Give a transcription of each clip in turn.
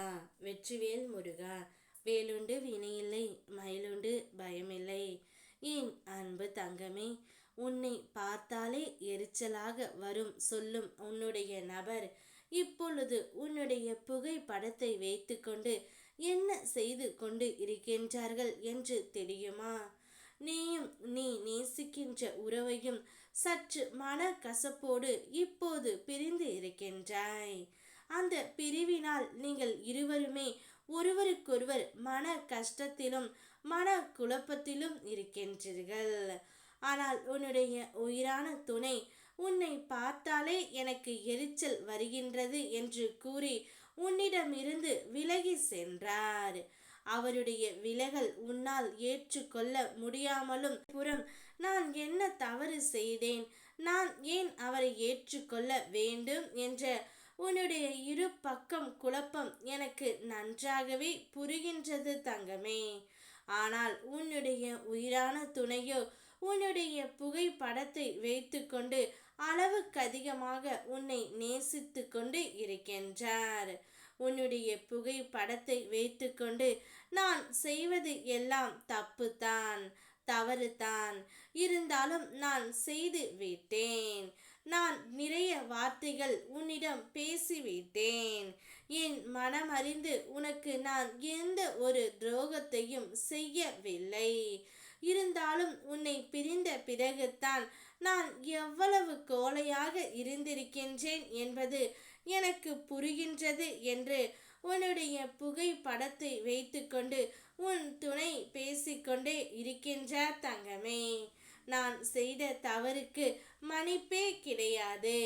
முருகா வெற்றிவேல் முருகா வேலுண்டு வினையில்லை மயிலுண்டு பயமில்லை. என் அன்பு தங்கமே உன்னை பார்த்தாலே எரிச்சலாக வரும் சொல்லும் உன்னுடைய நபர். இப்பொழுது உன்னுடைய புகைப்படத்தை வைத்துக்கொண்டு என்ன செய்து கொண்டு இருக்கின்றார்கள் என்று தெரியுமா? நீயும் நீ நேசிக்கின்ற உறவையும் சற்று மன கசப்போடு இப்போது பிரிந்து இருக்கின்றாய். அந்த பிரிவினால் நீங்கள் இருவருமே ஒருவருக்கொருவர் மன கஷ்டத்திலும் மன குழப்பத்திலும் இருக்கின்றீர்கள். ஆனால் உன்னுடைய உயிரான துணை உன்னை பார்த்தாலே எனக்கு எரிச்சல் வருகின்றது என்று கூறி உன்னிடமிருந்து விலகி சென்றார். அவருடைய விலகல் உன்னால் ஏற்றுக்கொள்ள முடியாமலும் புறம் நான் என்ன தவறு செய்தேன்? நான் ஏன் அவரை ஏற்றுக்கொள்ள வேண்டும்? என்ற உன்னுடைய இரு பக்கம் குழப்பம் எனக்கு நன்றாகவே புரிகின்றது தங்கமே. ஆனால் உன்னுடைய உயிரான துணையோ உன்னுடைய புகைப்படத்தை வைத்துக்கொண்டு அளவுக்கு அதிகமாக உன்னை நேசித்து கொண்டு இருக்கின்றார். உன்னுடைய புகைப்படத்தை வைத்துக்கொண்டு நான் செய்வது எல்லாம் தப்புதான் தவறுதான் இருந்தாலும் நான் செய்து விட்டேன். நான் நிறைய வார்த்தைகள் உன்னிடம் பேசிவிட்டேன். என் மனமறிந்து உனக்கு நான் எந்த ஒரு துரோகத்தையும் செய்யவில்லை. இருந்தாலும் உன்னை பிரிந்த பிறகுத்தான் நான் எவ்வளவு கோலையாக இருந்திருக்கின்றேன் என்பது எனக்கு புரிகின்றது என்று உன்னுடைய புகைப்படத்தை வைத்துக்கொண்டு உன் துணை பேசிக்கொண்டே இருக்கின்றார் தங்கமே. நான் செய்த தவறுக்கு மன்னிப்பே கிடையாது.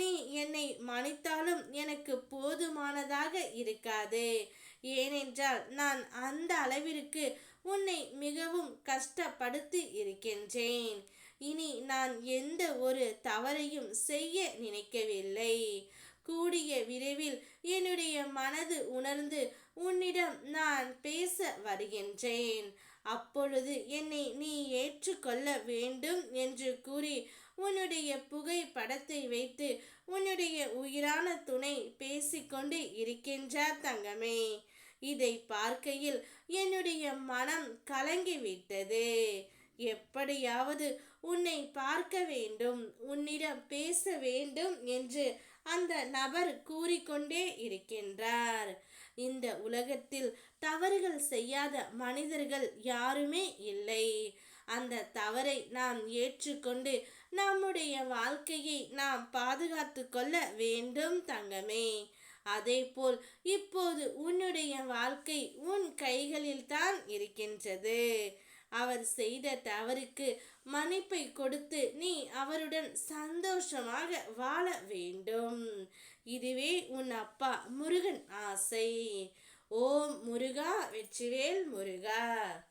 நீ என்னை மன்னித்தாலும் எனக்கு போதுமானதாக இருக்காது. ஏனென்றால் நான் அந்த அளவிற்கு உன்னை மிகவும் கஷ்டப்படுத்தி இருக்கின்றேன். இனி நான் எந்த ஒரு தவறையும் செய்ய நினைக்கவில்லை. கூடிய விரைவில் என்னுடைய மனது உணர்ந்து உன்னிடம் நான் பேச வருகின்றேன். அப்பொழுது என்னை நீ ஏற்றுக்கொள்ள வேண்டும் என்று கூறி உன்னுடைய புகைப்படத்தை வைத்து உன்னுடைய உயிரான துணை பேசிக்கொண்டு இருக்கின்றார் தங்கமே. இதை பார்க்கையில் என்னுடைய மனம் கலங்கிவிட்டது. எப்படியாவது உன்னை பார்க்க வேண்டும் உன்னிடம் பேச வேண்டும் என்று அந்த நபர் கூறிக்கொண்டே இருக்கின்றார். இந்த உலகத்தில் தவறுகள் செய்யாத மனிதர்கள் யாருமே இல்லை. அந்த தவறை நாம் ஏற்றுக்கொண்டு நம்முடைய வாழ்க்கையை நாம் பாதுகாத்து கொள்ள வேண்டும் தங்கமே. அதேபோல் இப்போது உன்னுடைய வாழ்க்கை உன் கைகளில்தான் இருக்கின்றது. அவர் செய்த தவறுக்கு மன்னிப்பை கொடுத்து நீ அவருடன் சந்தோஷமாக வாழ வேண்டும். இதுவே உன் அப்பா முருகன் ஆசை. ஓம் முருகா வெற்றிவேல் முருகா.